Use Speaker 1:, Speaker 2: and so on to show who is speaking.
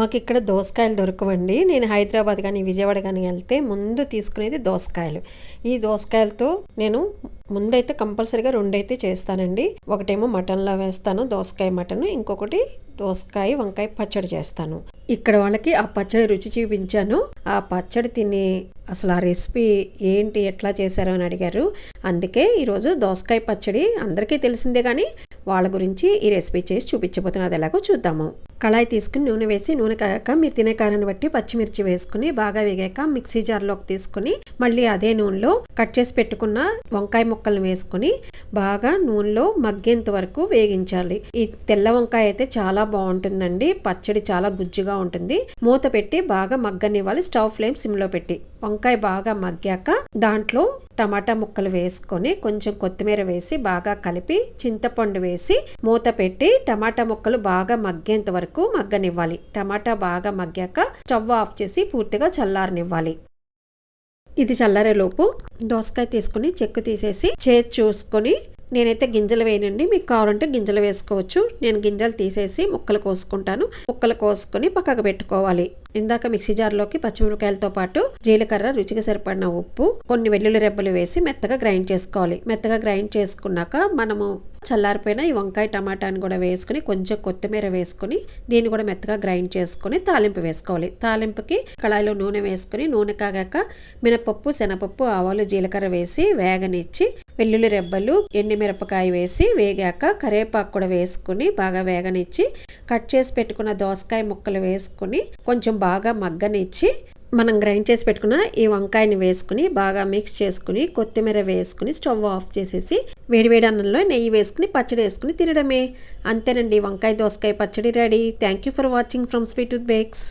Speaker 1: మాకు ఇక్కడ దోసకాయలు దొరకవండి. నేను హైదరాబాద్ కానీ విజయవాడ కానీ వెళ్తే ముందు తీసుకునేది దోసకాయలు. ఈ దోసకాయలతో నేను ముందైతే కంపల్సరీగా రెండైతే చేస్తానండి. ఒకటేమో మటన్లో వేస్తాను దోసకాయ మటన్. ఇంకొకటి దోసకాయ వంకాయ పచ్చడి చేస్తాను. ఇక్కడ వాళ్ళకి ఆ పచ్చడి రుచి చూపించాను. ఆ పచ్చడి తిని అసలు ఆ రెసిపీ ఏంటి ఎట్లా చేశారో అని అడిగారు. అందుకే ఈరోజు దోసకాయ పచ్చడి అందరికీ తెలిసిందే కానీ వాళ్ళ గురించి ఈ రెసిపీ చేసి చూపించబోతున్నది ఎలాగో చూద్దాము. కళాయి తీసుకుని నూనె వేసి నూనె కాగాక మీరు తినే కారాన్ని బట్టి పచ్చిమిర్చి వేసుకుని బాగా వేగాక మిక్సీ జార్లోకి తీసుకుని మళ్ళీ అదే నూనెలో కట్ చేసి పెట్టుకున్న వంకాయ ముక్కలను వేసుకుని బాగా నూనెలో మగ్గేంత వరకు వేగించాలి. ఈ తెల్ల వంకాయ అయితే చాలా బాగుంటుందండి. పచ్చడి చాలా గుజ్జుగా ఉంటుంది. మూత పెట్టి బాగా మగ్గనివ్వాలి. స్టవ్ ఫ్లేమ్ సిమ్లో పెట్టి. వంకాయ బాగా మగ్గాక దాంట్లో టమాటా ముక్కలు వేసుకొని కొంచెం కొత్తిమీర వేసి బాగా కలిపి చింతపండు వేసి మూత పెట్టి టమాటా ముక్కలు బాగా మగ్గేంత వరకు మగ్గనివ్వాలి. టమాటా బాగా మగ్గాక స్టవ్ ఆఫ్ చేసి పూర్తిగా చల్లారనివ్వాలి. ఇది చల్లారేలోపు దోసకాయ తీసుకుని చెక్కు తీసేసి చేతి చూసుకొని నేనైతే గింజలు వేయనండి. మీకు కావాలంటే గింజలు వేసుకోవచ్చు. నేను గింజలు తీసేసి ముక్కలు కోసుకుంటాను. ముక్కలు కోసుకొని పక్కకు పెట్టుకోవాలి. ఇందాక మిక్సీ జార్లోకి పచ్చిమిరపకాయలతో పాటు జీలకర్ర రుచికి సరిపడిన ఉప్పు కొన్ని వెల్లుల్లి రెబ్బలు వేసి మెత్తగా గ్రైండ్ చేసుకోవాలి. మెత్తగా గ్రైండ్ చేసుకున్నాక మనము చల్లారిపోయిన ఈ వంకాయ టమాటాని కూడా వేసుకుని కొంచెం కొత్తిమీర వేసుకుని దీన్ని కూడా మెత్తగా గ్రైండ్ చేసుకుని తాలింపు వేసుకోవాలి. తాలింపుకి కళాయిలో నూనె వేసుకుని నూనె కాగాక మినపప్పు శనపప్పు ఆవాలు జీలకర్ర వేసి వేగనిచ్చి వెల్లుల్లి రెబ్బలు ఎండి మిరపకాయ వేసి వేగాక కరివేపాకు కూడా వేసుకుని బాగా వేగనిచ్చి కట్ చేసి పెట్టుకున్న దోసకాయ ముక్కలు వేసుకుని కొంచెం బాగా మగ్గనిచ్చి మనం గ్రైండ్ చేసి పెట్టుకున్న ఈ వంకాయని వేసుకుని బాగా మిక్స్ చేసుకుని కొత్తిమీర వేసుకుని స్టవ్ ఆఫ్ చేసేసి వేడివేడి అన్నంలో నెయ్యి వేసుకుని పచ్చడి వేసుకుని తినడమే. అంతేనండి వంకాయ దోసకాయ పచ్చడి ready. Thank you for watching from sweet tooth bakes